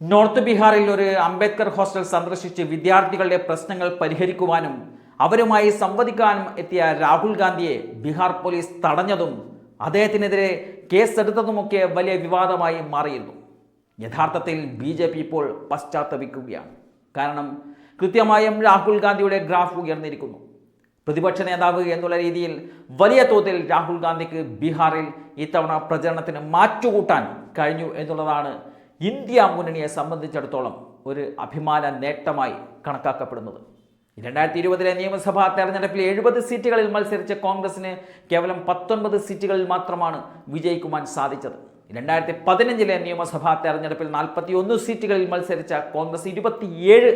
North ബീഹാറിൽ ഒരു Ambedkar hostel സന്ദർശിച്ച് വിദ്യാർത്ഥികളുടെ പ്രശ്നങ്ങൾ പരിഹരിക്കുവാനും അവരുമായി സംവദിക്കാനും എത്തിയ രാഹുൽ ഗാന്ധിയെ ബീഹാർ പോലീസ് തടഞ്ഞതും അദ്ദേഹത്തിനെതിരെ കേസെടുത്തതുമൊക്കെ വലിയ വിവാദമായി മാറിയിരുന്നു. യഥാർത്ഥത്തിൽ ബി ജെ പി ഇപ്പോൾ പശ്ചാത്തപിക്കുകയാണ്. കാരണം കൃത്യമായും രാഹുൽ ഗാന്ധിയുടെ ഗ്രാഫ് ഉയർന്നിരിക്കുന്നു. പ്രതിപക്ഷ നേതാവ് എന്നുള്ള രീതിയിൽ വലിയ തോതിൽ രാഹുൽ ഗാന്ധിക്ക് ബീഹാറിൽ ഇത്തവണ പ്രചരണത്തിന് മാറ്റുകൂട്ടാൻ കഴിഞ്ഞു എന്നുള്ളതാണ് ഇന്ത്യ മുന്നണിയെ സംബന്ധിച്ചിടത്തോളം ഒരു അഭിമാന നേട്ടമായി കണക്കാക്കപ്പെടുന്നത്. രണ്ടായിരത്തി ഇരുപതിലെ നിയമസഭാ തെരഞ്ഞെടുപ്പിൽ എഴുപത് സീറ്റുകളിൽ മത്സരിച്ച കോൺഗ്രസിന് കേവലം പത്തൊൻപത് സീറ്റുകളിൽ മാത്രമാണ് വിജയിക്കുവാൻ സാധിച്ചത്. രണ്ടായിരത്തി പതിനഞ്ചിലെ നിയമസഭാ തെരഞ്ഞെടുപ്പിൽ നാൽപ്പത്തി ഒന്ന് സീറ്റുകളിൽ മത്സരിച്ച കോൺഗ്രസ് ഇരുപത്തിയേഴ്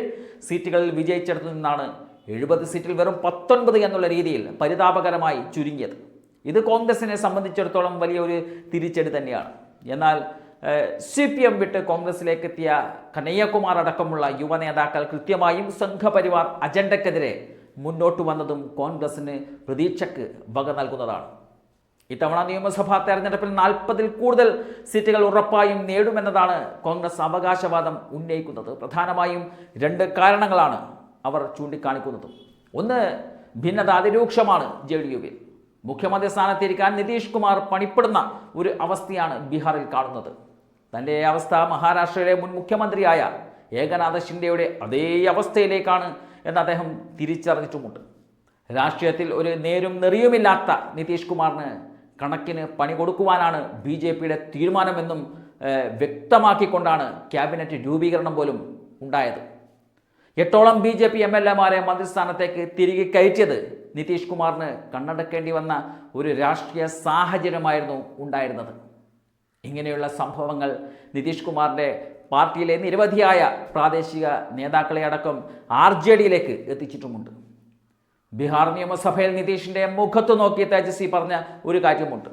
സീറ്റുകളിൽ വിജയിച്ചെടുത്തു നിന്നാണ് എഴുപത് സീറ്റിൽ വെറും പത്തൊൻപത് എന്നുള്ള രീതിയിൽ പരിതാപകരമായി ചുരുങ്ങിയത്. ഇത് കോൺഗ്രസിനെ സംബന്ധിച്ചിടത്തോളം വലിയൊരു തിരിച്ചടി തന്നെയാണ്. എന്നാൽ സി പി എം വിട്ട് കോൺഗ്രസിലേക്ക് എത്തിയ കനയ്യകുമാർ അടക്കമുള്ള യുവ നേതാക്കൾ കൃത്യമായും സംഘപരിവാർ അജണ്ടക്കെതിരെ മുന്നോട്ട് വന്നതും കോൺഗ്രസിന് പ്രതീക്ഷയ്ക്ക് വക നൽകുന്നതാണ്. ഇത്തവണ നിയമസഭാ തെരഞ്ഞെടുപ്പിൽ നാൽപ്പതിൽ കൂടുതൽ സീറ്റുകൾ ഉറപ്പായും നേടുമെന്നതാണ് കോൺഗ്രസ് അവകാശവാദം ഉന്നയിക്കുന്നത്. പ്രധാനമായും രണ്ട് കാരണങ്ങളാണ് അവർ ചൂണ്ടിക്കാണിക്കുന്നത്. ഒന്ന് ഭിന്നത അതിരൂക്ഷമാണ് ജെ ഡി യുവിൽ മുഖ്യമന്ത്രി സ്ഥാനത്തിരിക്കാൻ നിതീഷ് കുമാർ പണിപ്പെടുന്ന ഒരു അവസ്ഥയാണ് ബീഹാറിൽ കാണുന്നത്. തന്റെ അവസ്ഥ മഹാരാഷ്ട്രയിലെ മുൻ മുഖ്യമന്ത്രിയായ ഏകനാഥ ഷിൻഡെയുടെ അതേ അവസ്ഥയിലേക്കാണ് എന്ന് അദ്ദേഹം തിരിച്ചറിഞ്ഞിട്ടുമുണ്ട്. രാഷ്ട്രീയത്തിൽ ഒരു നേരും നെറിയുമില്ലാത്ത നിതീഷ് കുമാറിന് കണക്കിന് പണി കൊടുക്കുവാനാണ് ബി ജെ പിയുടെ തീരുമാനമെന്നും വ്യക്തമാക്കിക്കൊണ്ടാണ് ക്യാബിനറ്റ് രൂപീകരണം പോലും ഉണ്ടായത്. എട്ടോളം B J P M L എമാരെ മന്ത്രിസ്ഥാനത്തേക്ക് തിരികെ കയറ്റിയത് നിതീഷ് കുമാറിന് കണ്ണടക്കേണ്ടി വന്ന ഒരു രാഷ്ട്രീയ സാഹചര്യമായിരുന്നു ഉണ്ടായിരുന്നത്. ഇങ്ങനെയുള്ള സംഭവങ്ങൾ നിതീഷ് കുമാറിന്റെ പാർട്ടിയിലെ നിരവധിയായ പ്രാദേശിക നേതാക്കളെ അടക്കം ആർ ജെ ഡിയിലേക്ക് എത്തിച്ചിട്ടുമുണ്ട്. ബീഹാർ നിയമസഭയിൽ നിതീഷിന്റെ മുഖത്ത് നോക്കി തേജസ്വി പറഞ്ഞ ഒരു കാര്യമുണ്ട്.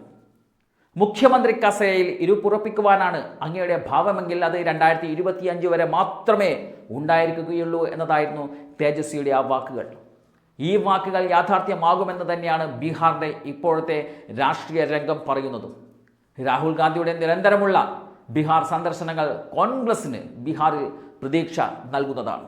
മുഖ്യമന്ത്രി കസേരയിൽ ഇരുപ്പുറപ്പിക്കുവാനാണ് അങ്ങയുടെ ഭാവമെങ്കിൽ അത് രണ്ടായിരത്തി ഇരുപത്തിയഞ്ച് വരെ മാത്രമേ ഉണ്ടായിരിക്കുകയുള്ളൂ എന്നതായിരുന്നു തേജസ്വിയുടെ ആ വാക്കുകൾ. ഈ വാക്കുകൾ യാഥാർത്ഥ്യമാകുമെന്ന് തന്നെയാണ് ബീഹാറിന്റെ ഇപ്പോഴത്തെ രാഷ്ട്രീയ രംഗം പറയുന്നതും. രാഹുൽ ഗാന്ധിയുടെ നിരന്തരമുള്ള ബീഹാർ സന്ദർശനങ്ങൾ കോൺഗ്രസിന് ബീഹാറിൽ പ്രതീക്ഷ നൽകുന്നതാണ്.